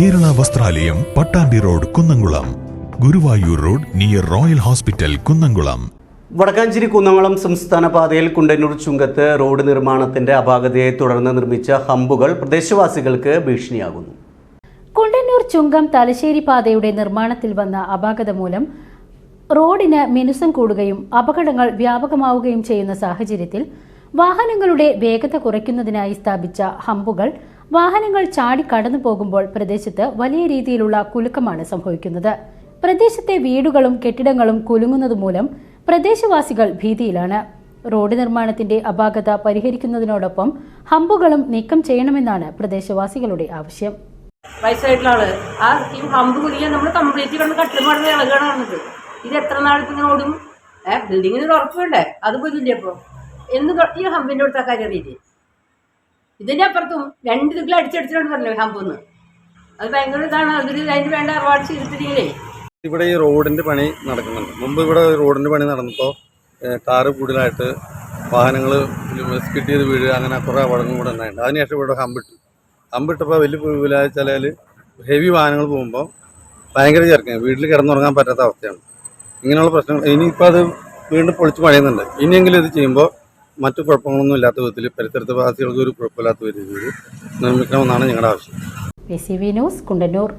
ദേവാലയം Pattambi road Kunnamkulam. Guruvayur road near royal hospital Kunnamkulam. Vadakkanchery Kunnamkulam സംസ്ഥാന പാതയിൽ കുണ്ടന്നൂർ ചുങ്കത്ത് road നിർമ്മാണത്തിന്റെ അപാകതയെ തുടർന്ന് നിർമ്മിച്ച ഹമ്പുകൾ പ്രദേശവാസികൾക്ക് ഭീഷണിയാകുന്നു. കുണ്ടന്നൂർ ചുങ്കം തലശ്ശേരി പാതയുടെ നിർമ്മാണത്തിൽ വന്ന അപാകത മൂലം റോഡിന് മിനുസം കൂടുകയും അപകടങ്ങൾ വ്യാപകമാവുകയും ചെയ്യുന്ന സാഹചര്യത്തിൽ വാഹനങ്ങളുടെ വേഗത കുറയ്ക്കുന്നതിനായി സ്ഥാപിച്ച ഹമ്പുകൾ വാഹനങ്ങൾ ചാടി കടന്നു പോകുമ്പോൾ പ്രദേശത്ത് വലിയ രീതിയിലുള്ള കുലുക്കമാണ് സംഭവിക്കുന്നത്. പ്രദേശത്തെ വീടുകളും കെട്ടിടങ്ങളും കുലുങ്ങുന്നത് മൂലം പ്രദേശവാസികൾ ഭീതിയിലാണ്. റോഡ് നിർമ്മാണത്തിന്റെ അപാകത പരിഹരിക്കുന്നതിനോടൊപ്പം ഹമ്പുകളും നീക്കം ചെയ്യണമെന്നാണ് പ്രദേശവാസികളുടെ ആവശ്യം. വയസ്സായിട്ടുള്ള ആൾ. ആ ഹമ്പ് കുടിക്കാൻ നമ്മൾ കംപ്ലീറ്റ് കണ്ട് കട്ടിലുമാടുന്ന ഇളകാണ് ഇത് എത്ര ഇങ്ങനെ ഓടും? ഏഹ് ബിൽഡിങ്ങിന് ഒരു ഉറപ്പ് വേണ്ടേ? അത് പോയില്ലേ അപ്പോൾ എന്ന് ഈ ഹമ്പിന്റെ അടുത്ത കാര്യം അറിയില്ലേ? ഇതിന്റെ അപ്പുറത്തും രണ്ട് ദിക്കിൽ അടിച്ചടിച്ചിട്ടുണ്ട് പറഞ്ഞു ഹമ്പെന്ന് അത് ഭയങ്കര ഇതാണ്. അതൊരു അതിന് വേണ്ട അവാർഡ് ചെയ്തിട്ടില്ലേ? ഇവിടെ ഈ റോഡിന്റെ പണി നടക്കുന്നുണ്ട്. മുമ്പ് ഇവിടെ റോഡിന്റെ പണി നടന്നപ്പോൾ കാറ് കൂടുതലായിട്ട് വാഹനങ്ങൾ സ്കിട്ട് ചെയ്ത് വീഴുക അങ്ങനെ കുറേ അപകടങ്ങൾ കൂടെ ഉണ്ടായിട്ടുണ്ട്. അതിനുശേഷം ഇവിടെ ഹമ്പിട്ടു ഹമ്പിട്ടപ്പോൾ വലിയ വിലാച്ചാൽ ഹെവി വാഹനങ്ങൾ പോകുമ്പോൾ ഭയങ്കര ചേർക്കാം വീട്ടിൽ കിടന്നുറങ്ങാൻ പറ്റാത്ത അവസ്ഥയാണ്. ഇങ്ങനെയുള്ള പ്രശ്നങ്ങൾ. ഇനിയിപ്പോൾ അത് വീണ്ടും പൊളിച്ച് പണിയുന്നുണ്ട്. ഇനിയെങ്കിലും ഇത് ചെയ്യുമ്പോൾ മറ്റു കുഴപ്പങ്ങളൊന്നും ഇല്ലാത്ത വിധത്തിൽ പരിസരത്തെ വാസികൾക്ക് ഒരു കുഴപ്പമില്ലാത്ത രീതിയിൽ നിർമ്മിക്കണമെന്നാണ് ഞങ്ങളുടെ ആവശ്യം. ന്യൂസ് കുണ്ടന്നൂർ.